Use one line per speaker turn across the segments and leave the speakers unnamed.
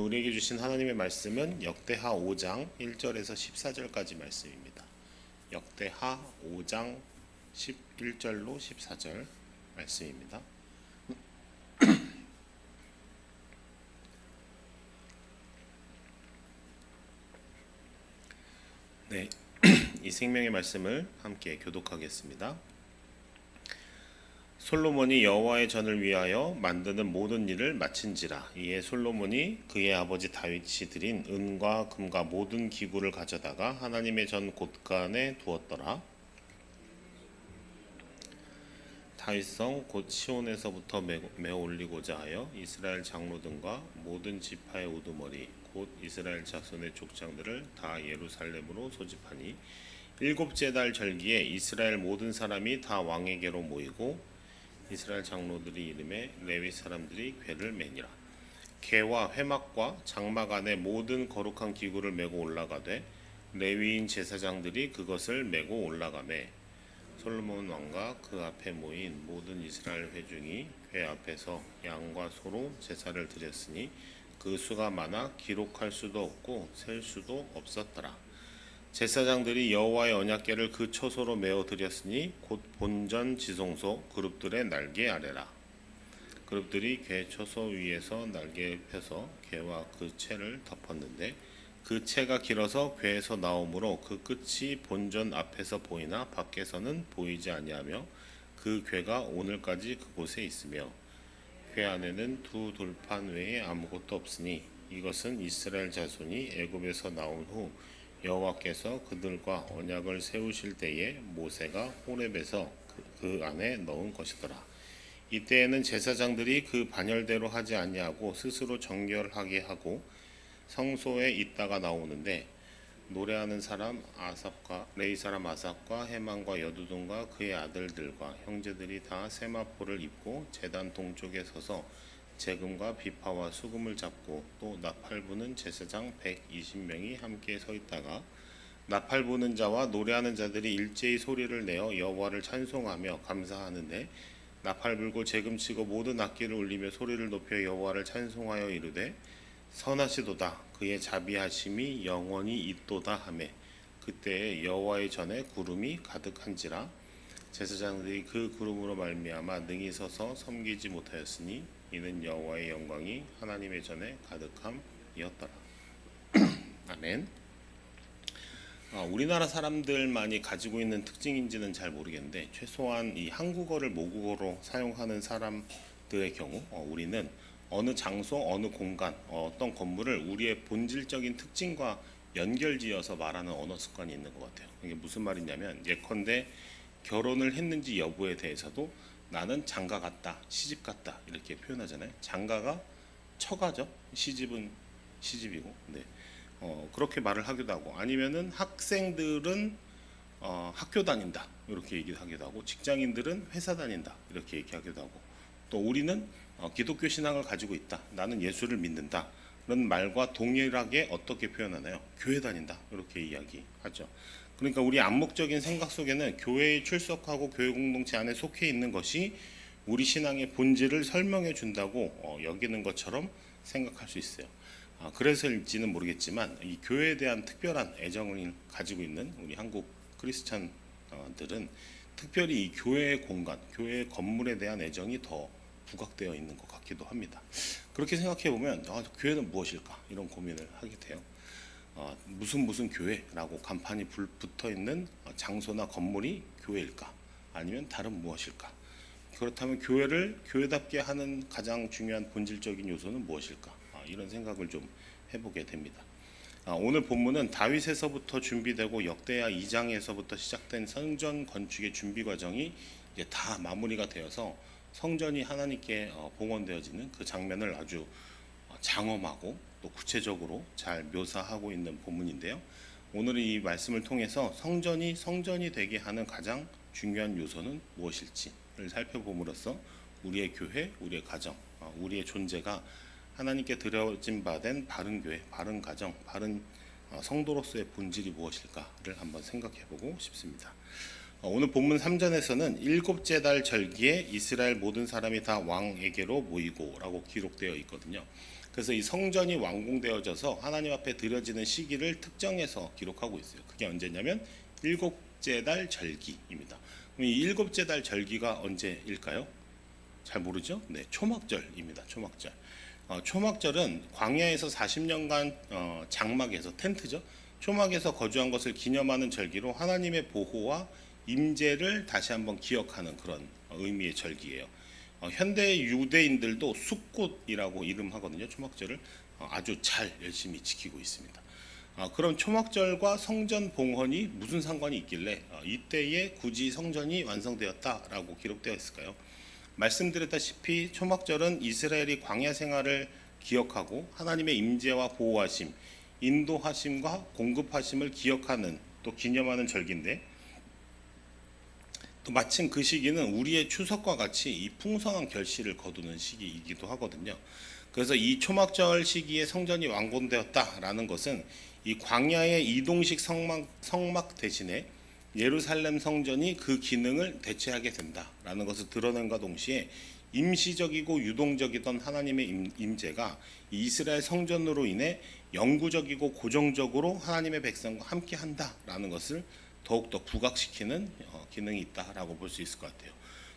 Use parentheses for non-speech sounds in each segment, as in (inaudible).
우리에게 주신 하나님의 말씀은 역대하 5장 1절에서 14절까지 말씀입니다. 역대하 5장 11절로 14절 말씀입니다. (clears throat) 네, (clears throat) 이 생명의 말씀을 함께 교독하겠습니다. 솔로몬이 여호와의 전을 위하여 만드는 모든 일을 마친지라. 이에 솔로몬이 그의 아버지 다윗이 드린 은과 금과 모든 기구를 가져다가 하나님의 전 곳간에 두었더라. 다윗성 곧 시온에서부터 메- 메어 올리고자 하여 이스라엘 장로 등과 모든 지파의 우두머리 곧 이스라엘 자손의 족장들을 다 예루살렘으로 소집하니 일곱째 달 절기에 이스라엘 모든 사람이 다 왕에게로 모이고 이스라엘 장로들이 이름에 레위 사람들이 괴를 매니라. 괴와 회막과 장막 안에 모든 거룩한 기구를 메고 올라가되 레위인 제사장들이 그것을 메고 올라가매 솔로몬 왕과 그 앞에 모인 모든 이스라엘 회중이 괴 앞에서 양과 소로 제사를 드렸으니 그 수가 많아 기록할 수도 없고 셀 수도 없었더라. 제사장들이 여호와의 언약궤를 그 처소로 메어 드렸으니 곧 본전 지성소 그룹들의 날개 아래라. 그룹들이 궤 처소 위에서 날개를 펴서 궤와 그 채를 덮었는데 그 채가 길어서 궤에서 나오므로 그 끝이 본전 앞에서 보이나 밖에서는 보이지 아니하며 그 궤가 오늘까지 그곳에 있으며 궤 안에는 두 돌판 외에 아무것도 없으니 이것은 이스라엘 자손이 애굽에서 나온 후 여호와께서 그들과 언약을 세우실 때에 모세가 호렙에서 그, 그 안에 넣은 것이더라. 이때에는 제사장들이 그 반열대로 하지 아니하고 스스로 정결하게 하고 성소에 있다가 나오는데 노래하는 사람 아삽과 레이 사람 아삽과 해만과 여두둔과 그의 아들들과 형제들이 다 세마포를 입고 제단 동쪽에 서서 재금과 비파와 수금을 잡고 또 나팔 부는 제사장 120명이 함께 서 있다가 나팔 부는 자와 노래하는 자들이 일제히 소리를 내어 여호와를 찬송하며 감사하는데 나팔 불고 재금 치고 모든 악기를 울리며 소리를 높여 여호와를 찬송하여 이르되 선하시도다. 그의 자비하심이 영원히 있도다 하매 그때에 여호와의 전에 구름이 가득한지라 제사장들이 그 구름으로 말미암아 능히 서서 섬기지 못하였으니 이는 여호와의 영광이 하나님의 전에 가득함이었더라. (clears throat) 아멘. 어, 우리나라 사람들만이 가지고 있는 특징인지는 잘 모르겠는데 최소한 이 한국어를 모국어로 사용하는 사람들의 경우 어, 우리는 어느 장소, 어느 공간, 어, 어떤 건물을 우리의 본질적인 특징과 연결지어서 말하는 언어 습관이 있는 것 같아요. 이게 무슨 말이냐면 예컨대 결혼을 했는지 여부에 대해서도 나는 장가 갔다, 시집 갔다 이렇게 표현하잖아요. 장가가 처가죠. 시집은 시집이고, 네. 어, 그렇게 말을 하기도 하고 아니면은 학생들은 어, 학교 다닌다 이렇게 얘기하기도 하고 직장인들은 회사 다닌다 이렇게 얘기하기도 하고 또 우리는 어, 기독교 신앙을 가지고 있다 나는 예수를 믿는다 그런 말과 동일하게 어떻게 표현하나요 교회 다닌다 이렇게 이야기하죠 그러니까 우리 암묵적인 생각 속에는 교회에 출석하고 교회 공동체 안에 속해 있는 것이 우리 신앙의 본질을 설명해 준다고 어, 여기는 것처럼 생각할 수 있어요. 아, 그래서일지는 모르겠지만 이 교회에 대한 특별한 애정을 가지고 있는 우리 한국 크리스찬들은 특별히 이 교회의 공간, 교회의 건물에 대한 애정이 더 부각되어 있는 것 같기도 합니다. 그렇게 생각해 보면 아, 교회는 무엇일까 이런 고민을 하게 돼요. 어, 무슨 무슨 교회라고 간판이 불- 붙어 있는 장소나 건물이 교회일까? 아니면 다른 무엇일까? 그렇다면 교회를 교회답게 하는 가장 중요한 본질적인 요소는 무엇일까? 아, 이런 생각을 좀 해보게 됩니다. 아, 오늘 본문은 다윗에서부터 준비되고 역대하 2장에서부터 시작된 성전 건축의 준비 과정이 이제 다 마무리가 되어서 성전이 하나님께 어, 봉헌되어지는 그 장면을 아주 어, 장엄하고 또 구체적으로 잘 묘사하고 있는 본문인데요. 오늘 이 말씀을 통해서 성전이 성전이 되게 하는 가장 중요한 요소는 무엇일지를 살펴봄으로써 우리의 교회, 우리의 가정, 어, 우리의 존재가 하나님께 드려진 바 된 바른 교회, 바른 가정, 바른 어, 성도로서의 본질이 무엇일까를 한번 생각해보고 싶습니다. 어, 오늘 본문 3전에서는 일곱째 달 절기에 이스라엘 모든 사람이 다 왕에게로 모이고라고 기록되어 있거든요. 그래서 이 성전이 완공되어져서 하나님 앞에 드려지는 시기를 특정해서 기록하고 있어요. 그게 언제냐면 일곱째 달 절기입니다. 그럼 이 일곱째 달 절기가 언제일까요? 잘 모르죠? 네, 초막절입니다. 초막절. 어, 초막절은 광야에서 40년간 어, 장막에서 텐트죠. 초막에서 거주한 것을 기념하는 절기로 하나님의 보호와 임재를 다시 한번 기억하는 그런 어, 의미의 절기예요. 어, 현대 유대인들도 숫꽃이라고 이름하거든요. 초막절을 어, 아주 잘 열심히 지키고 있습니다. 어, 그럼 초막절과 성전 봉헌이 무슨 상관이 있길래 어, 이때에 굳이 성전이 완성되었다라고 기록되어 있을까요? 말씀드렸다시피 초막절은 이스라엘이 광야 생활을 기억하고 하나님의 임재와 보호하심, 인도하심과 공급하심을 기억하는 또 기념하는 절기인데 또 마침 그 시기는 우리의 추석과 같이 이 풍성한 결실을 거두는 시기이기도 하거든요. 그래서 이 초막절 시기에 성전이 완공되었다라는 것은 이 광야의 이동식 성막, 성막 대신에 예루살렘 성전이 그 기능을 대체하게 된다라는 것을 드러낸과 동시에 임시적이고 유동적이던 하나님의 임- 임재가 이 이스라엘 성전으로 인해 영구적이고 고정적으로 하나님의 백성과 함께 한다라는 것을 더욱더 부각시키는 어, 기능이 있다라고 볼 수 있을 것 같아요.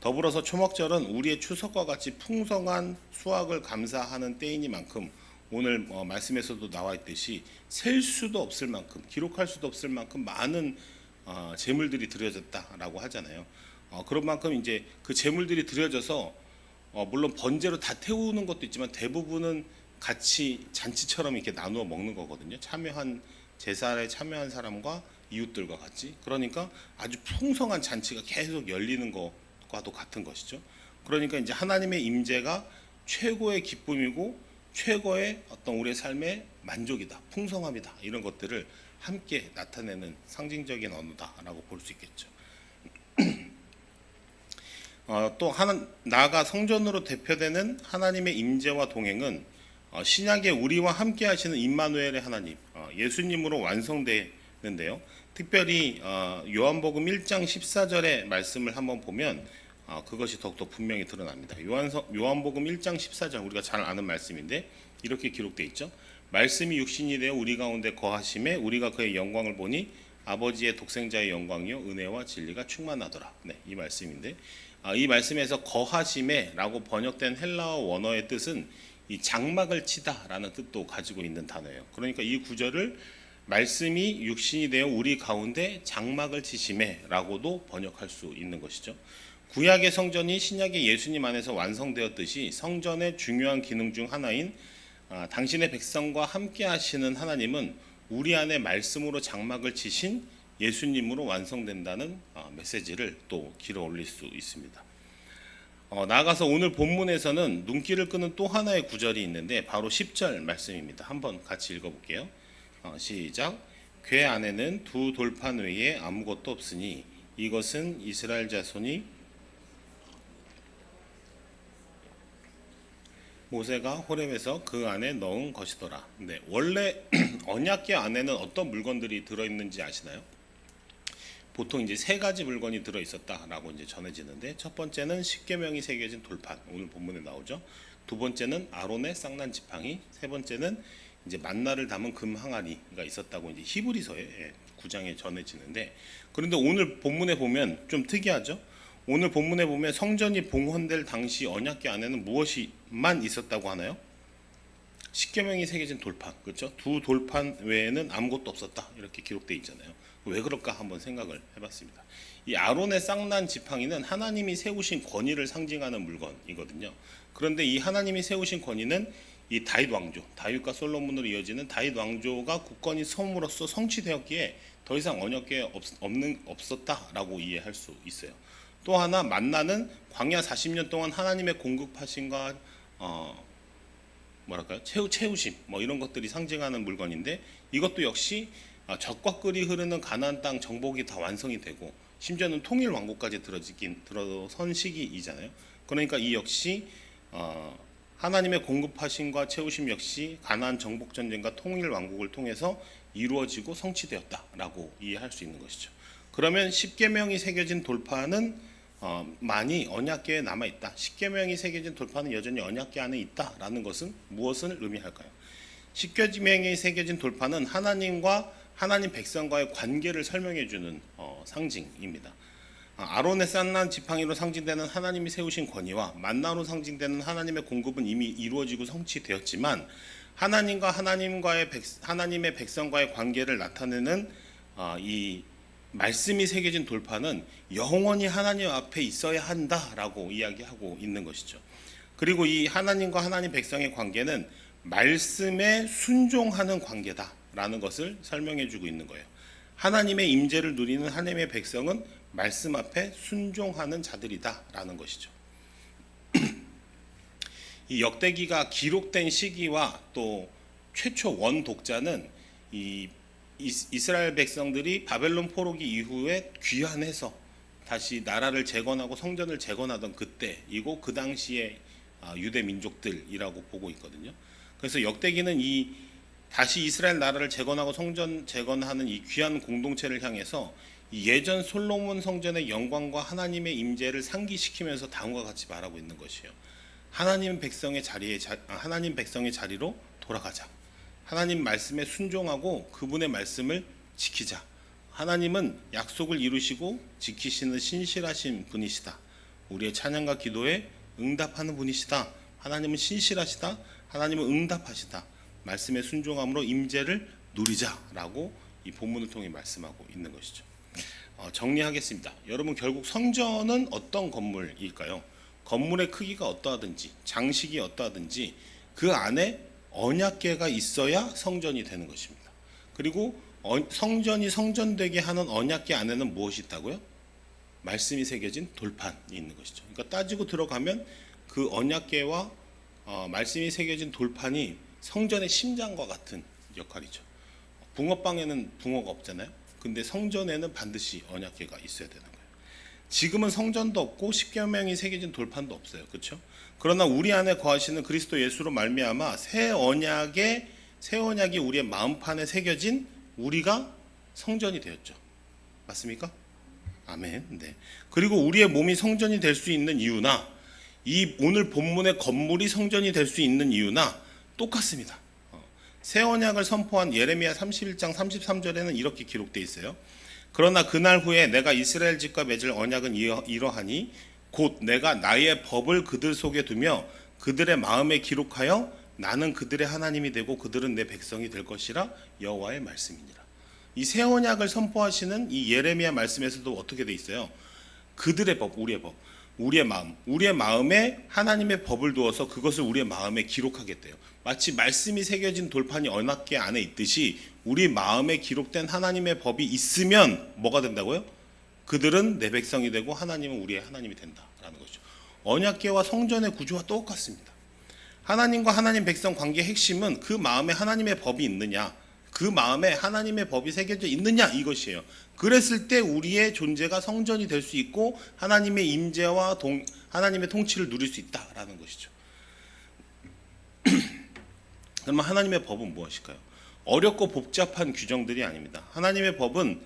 더불어서 초막절은 우리의 추석과 같이 풍성한 수확을 감사하는 때이니만큼 오늘 어, 말씀에서도 나와 있듯이 셀 수도 없을 만큼 기록할 수도 없을 만큼 많은 어, 재물들이 드려졌다라고 하잖아요. 어, 그런 만큼 이제 그 재물들이 드려져서 어, 물론 번제로 다 태우는 것도 있지만 대부분은 같이 잔치처럼 이렇게 나누어 먹는 거거든요. 참여한 제사에 참여한 사람과 이웃들과 같이 그러니까 아주 풍성한 잔치가 계속 열리는 것과도 같은 것이죠. 그러니까 이제 하나님의 임재가 최고의 기쁨이고 최고의 어떤 우리의 삶의 만족이다, 풍성함이다 이런 것들을 함께 나타내는 상징적인 언어다라고 볼 수 있겠죠. (clears throat) 어, 또 하나 나아가 성전으로 대표되는 하나님의 임재와 동행은 어, 신약의 우리와 함께 하시는 임마누엘의 하나님 어, 예수님으로 완성되는데요. 특별히 어, 요한복음 1장 14절의 말씀을 한번 보면 어, 그것이 더욱더 분명히 드러납니다. 요한복음 1장 14절 우리가 잘 아는 말씀인데 이렇게 기록되어 있죠. 말씀이 육신이 되어 우리 가운데 거하심에 우리가 그의 영광을 보니 아버지의 독생자의 영광이요 은혜와 진리가 충만하더라. 네, 이 말씀인데 아, 이 말씀에서 거하심에라고 번역된 헬라어 원어의 뜻은 이 장막을 치다라는 뜻도 가지고 있는 단어예요. 그러니까 이 구절을 말씀이 육신이 되어 우리 가운데 장막을 치심에라고도 번역할 수 있는 것이죠. 구약의 성전이 신약의 예수님 안에서 완성되었듯이 성전의 중요한 기능 중 하나인 아, 당신의 백성과 함께 하시는 하나님은 우리 안에 말씀으로 장막을 치신 예수님으로 완성된다는 아, 메시지를 또 길어 올릴 수 있습니다. 어, 나아가서 오늘 본문에서는 눈길을 끄는 또 하나의 구절이 있는데 바로 10절 말씀입니다. 한번 같이 읽어볼게요. 어, 시작. 궤 안에는 두 돌판 외에 아무것도 없으니 이것은 이스라엘 자손이 모세가 호렙에서 그 안에 넣은 것이더라. 네, 원래 (clears throat) 언약궤 안에는 어떤 물건들이 들어 있는지 아시나요? 보통 이제 세 가지 물건이 들어 있었다라고 이제 전해지는데 첫 번째는 십계명이 새겨진 돌판 오늘 본문에 나오죠. 두 번째는 아론의 쌍난 지팡이, 세 번째는 이제 만나를 담은 금 항아리가 있었다고 이제 히브리서에 예, 구장에 전해지는데 그런데 오늘 본문에 보면 좀 특이하죠. 오늘 본문에 보면 성전이 봉헌될 당시 언약궤 안에는 무엇이만 있었다고 하나요? 십계명이 새겨진 돌판, 그렇죠? 두 돌판 외에는 아무것도 없었다 이렇게 기록돼 있잖아요. 왜 그럴까 한번 생각을 해봤습니다. 이 아론의 쌍난 지팡이는 하나님이 세우신 권위를 상징하는 물건이거든요. 그런데 이 하나님이 세우신 권위는 이 다윗 왕조, 다윗과 솔로몬으로 이어지는 다윗 왕조가 국권이 섬으로써 성취되었기에 더 이상 없, 없는 없었다라고 이해할 수 있어요. 또 하나 만나는 광야 40년 동안 하나님의 공급하심과 어, 뭐랄까요 채우 채우심 뭐 이런 것들이 상징하는 물건인데 이것도 역시 아, 적과 끓이 흐르는 가나안 땅 정복이 다 완성이 되고 심지어는 통일 왕국까지 들어지긴 들어선 시기이잖아요. 그러니까 이 역시 어, 하나님의 공급하심과 채우심 역시 가나안 정복 전쟁과 통일 왕국을 통해서 이루어지고 성취되었다라고 이해할 수 있는 것이죠. 그러면 십계명이 새겨진 돌판은 어, 많이 언약계에 남아 있다. 십계명이 새겨진 돌판은 여전히 언약계 안에 있다라는 것은 무엇을 의미할까요? 십계명이 새겨진 돌판은 하나님과 하나님 백성과의 관계를 설명해 주는 어, 상징입니다. 아, 아론의 싼난 지팡이로 상징되는 하나님이 세우신 권위와 만나로 상징되는 하나님의 공급은 이미 이루어지고 성취되었지만 하나님과 하나님과의 백, 하나님의 백성과의 관계를 나타내는 아, 이 말씀이 새겨진 돌판은 영원히 하나님 앞에 있어야 한다라고 이야기하고 있는 것이죠. 그리고 이 하나님과 하나님 백성의 관계는 말씀에 순종하는 관계다라는 것을 설명해 주고 있는 거예요. 하나님의 임재를 누리는 하나님의 백성은 말씀 앞에 순종하는 자들이다라는 것이죠. (clears throat) 이 역대기가 기록된 시기와 또 최초 원 독자는 이 이스- 이스라엘 백성들이 바벨론 포로기 이후에 귀환해서 다시 나라를 재건하고 성전을 재건하던 그때이고 그 당시에 아, 유대 민족들이라고 보고 있거든요. 그래서 역대기는 이 다시 이스라엘 나라를 재건하고 성전 재건하는 이 귀한 공동체를 향해서 이 예전 솔로몬 성전의 영광과 하나님의 임재를 상기시키면서 다음과 같이 말하고 있는 것이에요. 하나님 백성의 자리에 자, 아, 하나님 백성의 자리로 돌아가자. 하나님 말씀에 순종하고 그분의 말씀을 지키자. 하나님은 약속을 이루시고 지키시는 신실하신 분이시다. 우리의 찬양과 기도에 응답하는 분이시다. 하나님은 신실하시다. 하나님은 응답하시다. 말씀에 순종함으로 임재를 누리자라고 이 본문을 통해 말씀하고 있는 것이죠. 어, 정리하겠습니다. 여러분 결국 성전은 어떤 건물일까요? 건물의 크기가 어떠하든지 장식이 어떠하든지 그 안에 언약계가 있어야 성전이 되는 것입니다. 그리고 어- 성전이 성전되게 하는 언약계 안에는 무엇이 있다고요? 말씀이 새겨진 돌판이 있는 것이죠. 그러니까 따지고 들어가면 그 언약계와 어, 말씀이 새겨진 돌판이 성전의 심장과 같은 역할이죠. 붕어빵에는 붕어가 없잖아요. 근데 성전에는 반드시 언약계가 있어야 되는 거예요. 지금은 성전도 없고 십계명이 새겨진 돌판도 없어요. 그렇죠? 그러나 우리 안에 거하시는 그리스도 예수로 말미암아 새 언약의 새 언약이 우리의 마음판에 새겨진 우리가 성전이 되었죠. 맞습니까? 아멘. 네. 그리고 우리의 몸이 성전이 될 수 있는 이유나 이 오늘 본문의 건물이 성전이 될 수 있는 이유나 똑같습니다. 어, 새 언약을 선포한 예레미야 31장 33절에는 이렇게 기록되어 있어요. 그러나 그날 후에 내가 이스라엘 집과 맺을 언약은 이러- 이러하니 곧 내가 나의 법을 그들 속에 두며 그들의 마음에 기록하여 나는 그들의 하나님이 되고 그들은 내 백성이 될 것이라 여호와의 말씀이니라. 이 새 언약을 선포하시는 이 예레미야 말씀에서도 어떻게 돼 있어요? 그들의 법, 우리의 법, 우리의 마음, 우리의 마음에 하나님의 법을 두어서 그것을 우리의 마음에 기록하겠대요. 마치 말씀이 새겨진 돌판이 언약계 안에 있듯이 우리 마음에 기록된 하나님의 법이 있으면 뭐가 된다고요? 그들은 내 백성이 되고 하나님은 우리의 하나님이 된다라는 거죠. 언약계와 성전의 구조와 똑같습니다. 하나님과 하나님 백성 관계의 핵심은 그 마음에 하나님의 법이 있느냐, 그 마음에 하나님의 법이 새겨져 있느냐 이것이에요. 그랬을 때 우리의 존재가 성전이 될 수 있고 하나님의 임재와 동, 하나님의 통치를 누릴 수 있다라는 것이죠. (clears throat) 그러면 하나님의 법은 무엇일까요? 어렵고 복잡한 규정들이 아닙니다. 하나님의 법은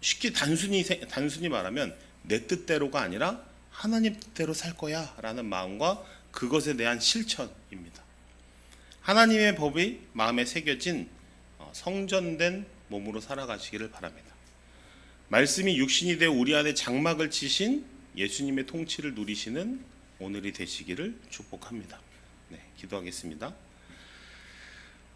쉽게 단순히 세- 단순히 말하면 내 뜻대로가 아니라 하나님 뜻대로 살 거야라는 마음과 그것에 대한 실천입니다. 하나님의 법이 마음에 새겨진 어, 성전된 몸으로 살아가시기를 바랍니다. 말씀이 육신이 되어 우리 안에 장막을 치신 예수님의 통치를 누리시는 오늘이 되시기를 축복합니다. 네, 기도하겠습니다.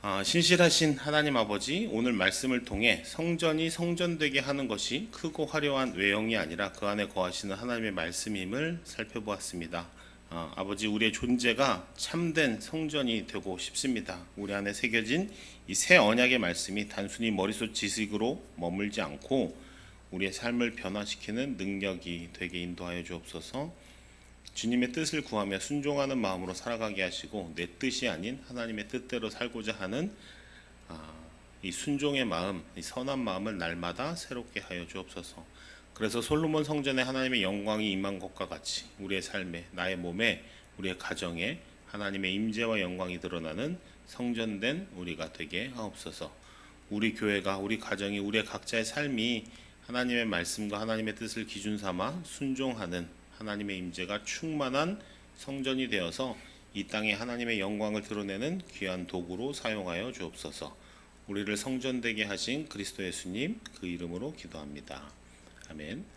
아, 신실하신 하나님 아버지 오늘 말씀을 통해 성전이 성전되게 하는 것이 크고 화려한 외형이 아니라 그 안에 거하시는 하나님의 말씀임을 살펴보았습니다. 아, 아버지 우리의 존재가 참된 성전이 되고 싶습니다. 우리 안에 새겨진 이 새 언약의 말씀이 단순히 머릿속 지식으로 머물지 않고 우리의 삶을 변화시키는 능력이 되게 인도하여 주옵소서. 주님의 뜻을 구하며 순종하는 마음으로 살아가게 하시고 내 뜻이 아닌 하나님의 뜻대로 살고자 하는 아, 이 순종의 마음, 이 선한 마음을 날마다 새롭게 하여 주옵소서. 그래서 솔로몬 성전에 하나님의 영광이 임한 것과 같이 우리의 삶에, 나의 몸에, 우리의 가정에 하나님의 임재와 영광이 드러나는 성전된 우리가 되게 하옵소서. 우리 교회가, 우리 가정이, 우리의 각자의 삶이 하나님의 말씀과 하나님의 뜻을 기준 삼아 순종하는 하나님의 임재가 충만한 성전이 되어서 이 땅에 하나님의 영광을 드러내는 귀한 도구로 사용하여 주옵소서. 우리를 성전되게 하신 그리스도 예수님 그 이름으로 기도합니다. 아멘.